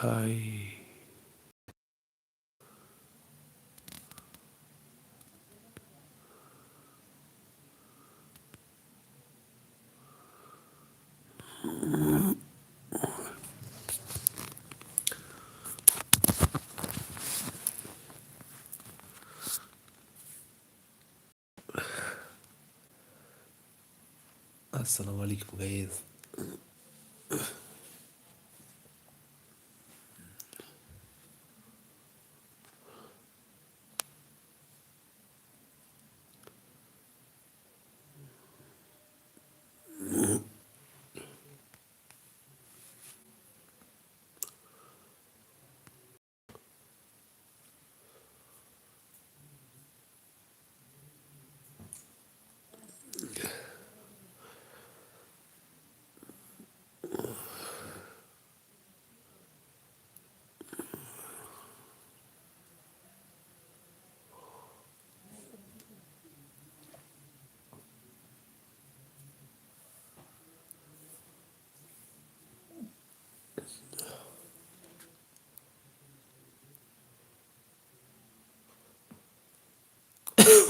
High আসসালামু আলাইকুম guys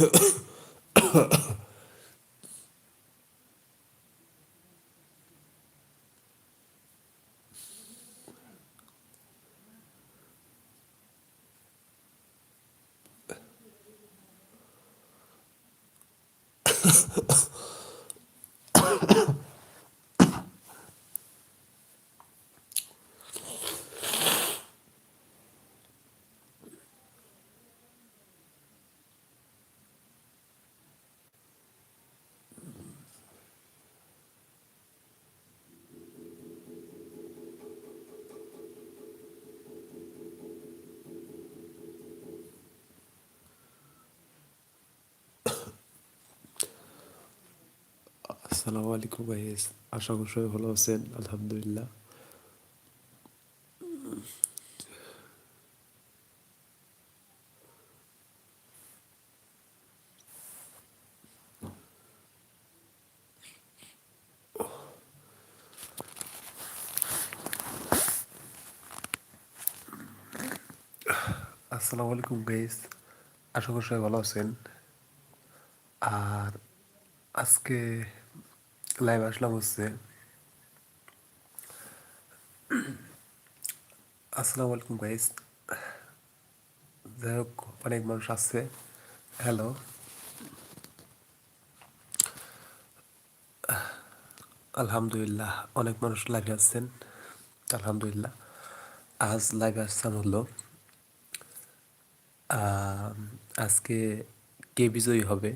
咳咳咳。咳。আসসালামু আলাইকুম গাইজ আশা করি সবাই ভালো আছেন, আলহামদুলিল্লাহ। আসসালামু আলাইকুম গাইজ আশা করি সবাই ভালো আছেন। আর আজকে লাইভ আসলাম হচ্ছে। আসসালামু আলাইকুম গাইজ যাই হোক, অনেক মানুষ আসছে। হ্যালো আলহামদুলিল্লাহ, অনেক মানুষ লাইভে আসছেন। আলহামদুলিল্লাহ। আজ লাইভে আসছেন হলো আজকে কে বিজয়ী হবে?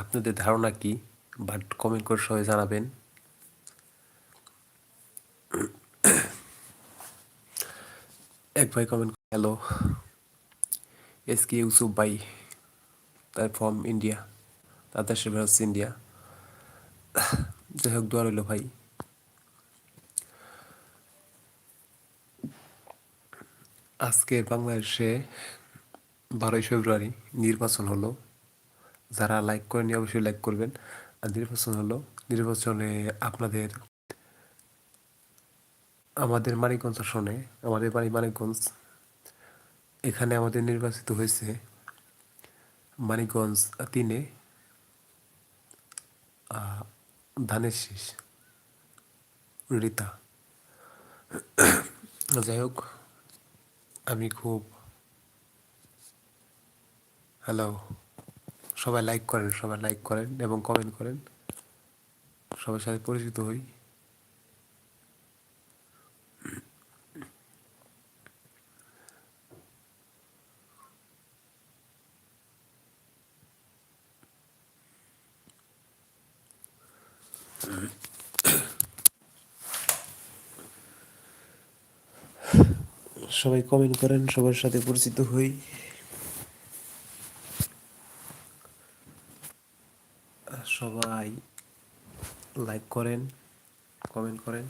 আপনাদের ধারণা কি? বাট কমেন্ট করে সবাই জানাবেন। এক ভাই comment hello S K Yusuf ভাই, তার ফ্রম ইন্ডিয়া তাদের সে হচ্ছে ইন্ডিয়া যাই হোক দোয়া রইল ভাই। আজকে বাংলাদেশে বারোই ফেব্রুয়ারি নির্বাচন হলো। যারা লাইক করেনি অবশ্যই লাইক করবেন। আর নির্বাচন হলো। নির্বাচনে আপনাদের, আমাদের মানিকগঞ্জ আসনে, আমাদের বাড়ি মানিকগঞ্জ, এখানে আমাদের নির্বাচিত হয়েছে মানিকগঞ্জ তিনে ধানের শীষ, রীতা। যাই হোক, আমি খুব হ্যালো সবাই লাইক করেন, সবাই লাইক করেন এবং কমেন্ট করেন। সবার সাথে পরিচিত হই। সবাই কমেন্ট করেন, সবার সাথে পরিচিত হই। সবাই লাইক করেন কমেন্ট করেন।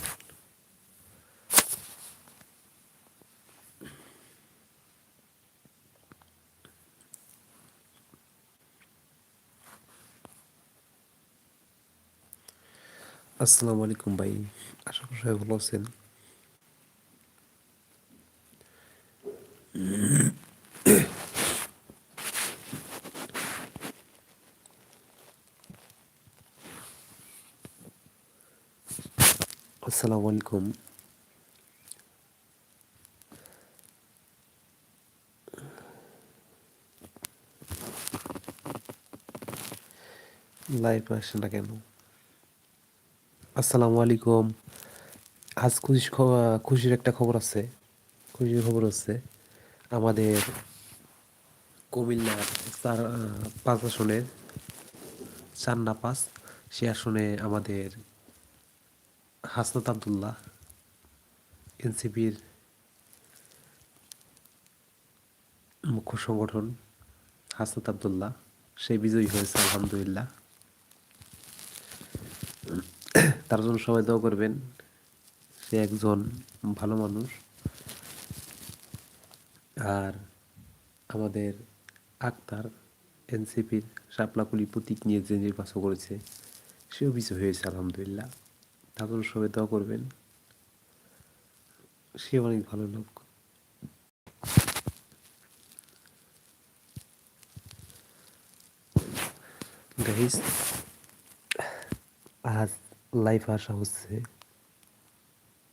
আসসালামু আলাইকুম ভাই আশা করি সবাই ভালো আছেন। আসসালামু আলাইকুম। লাইভ আসে না কেন? আসসালামু আলাইকুম। আজ খুশি খুশির একটা খবর আছে। খুশির খবর হচ্ছে আমাদের কুমিল্লার চার পাঁচ আসনের, চার না পাঁচ সে আসনে আমাদের হাসনাত আবদুল্লাহ এনসিপির মুখ্য সংগঠন হাসনাত আবদুল্লাহ সে বিজয়ী হয়েছে, আলহামদুলিল্লাহ। তার জন্য সবাই দোয়া করবেন, সে একজন ভালো মানুষ। আর আমাদের আক্তার এনসিপির শাপলাকুলি প্রতীক নিয়ে যে নির্বাচন করেছে, সেও বিজয় হয়েছে, আলহামদুলিল্লাহ। জন্য সবাই দোয়া করবেন। সে অনেক ভালো লোক। আজ লাইভ আসা হচ্ছে।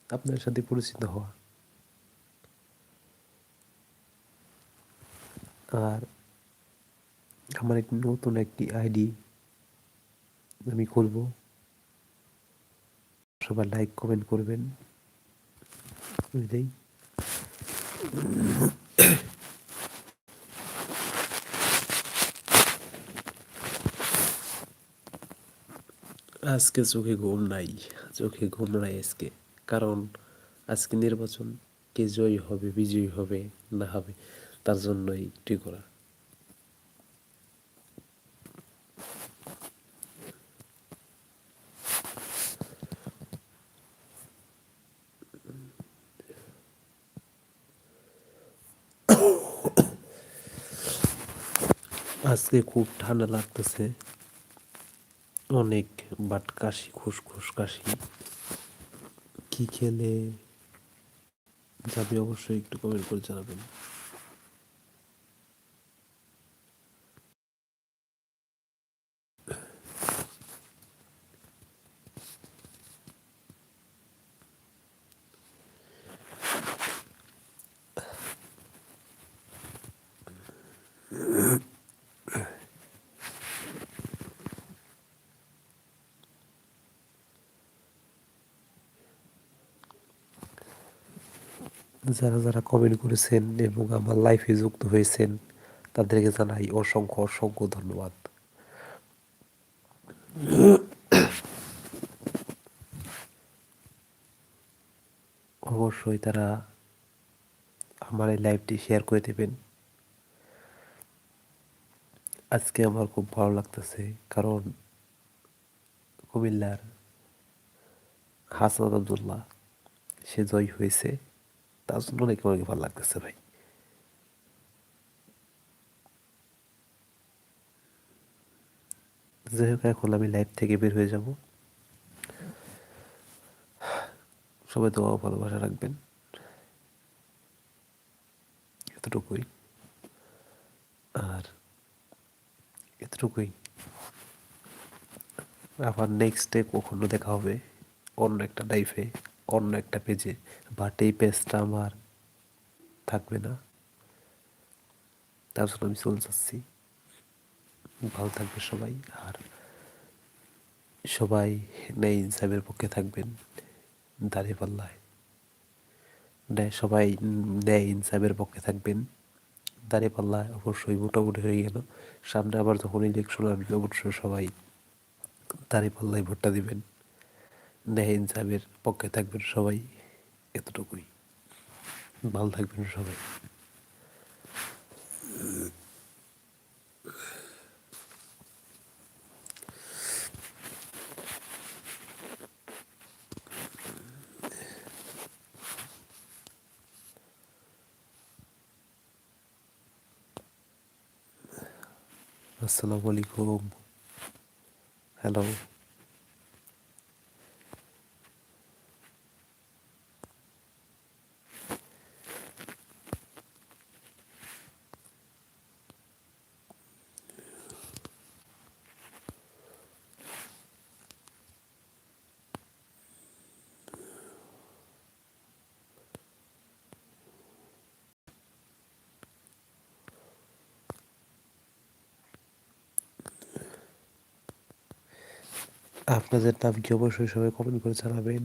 আপনার সাথে পরিচিত হওয়া। আর আমার একটি নতুন একটি আইডি আমি খুলব। সবাই লাইক কমেন্ট করবেন। বুঝলেই আজকে চোখে ঘুম নাই, চোখে ঘুম নাই আজকে। কারণ আজকে নির্বাচন কে জয়ী হবে, বিজয়ী হবে, না হবে, তার জন্যই ঠিক করা। আজকে খুব ঠান্ডা লাগতেছে। অনেক বাট কাশি, খুসখুস কাশি। কি খেলে যাবে অবশ্যই একটু কমেন্ট করে জানাবেন। যারা যারা কমেন্ট করেছেন এবং আমার লাইফে যুক্ত হয়েছেন, তাদেরকে জানাই অসংখ্য অসংখ্য ধন্যবাদ। অবশ্যই তারা আমার এই লাইভটি শেয়ার করে দেবেন। আজকে আমার খুব ভালো লাগতেছে, কারণ কুমিল্লার হাসান আবদুল্লাহ, সে জয় হয়েছে। তার জন্য অনেক অনেক ভালো লাগতেছে ভাই। যাই হোক এখন আমি লাইভ থেকে বের হয়ে যাব। সবাই দোয়া ভালোবাসা রাখবেন। এতটুকুই। আর এতটুকুই। আবার নেক্সট ডে কখনো দেখা হবে অন্য একটা লাইফে অন্য একটা পেজে বাট এই পেজটা আমার থাকবে না। তার জন্য আমি চলে যাচ্ছি। ভালো থাকবে সবাই, আর সবাই নেই ইনসাফের পক্ষে থাকবেন দাঁড়িয়ে পাল্লায়। সবাই ন্যায় ইনসাফের পক্ষে থাকবেন দাঁড়িয়ে পাল্লায়। অবশ্যই মোটামুটি হয়ে গেল। সামনে আবার যখন ইলেকশন আসবে, অবশ্যই সবাই দাঁড়িয়ে পাল্লায় ভোটটা দিবেন। ন্যায় ইনসাফের পক্ষে থাকবেন সবাই এতটুকুই। ভালো থাকবেন সবাই। আসসালামু আলাইকুম। হ্যালো আপনাদের নাম কি অবশ্যই সবাই কমেন্ট করে জানাবেন।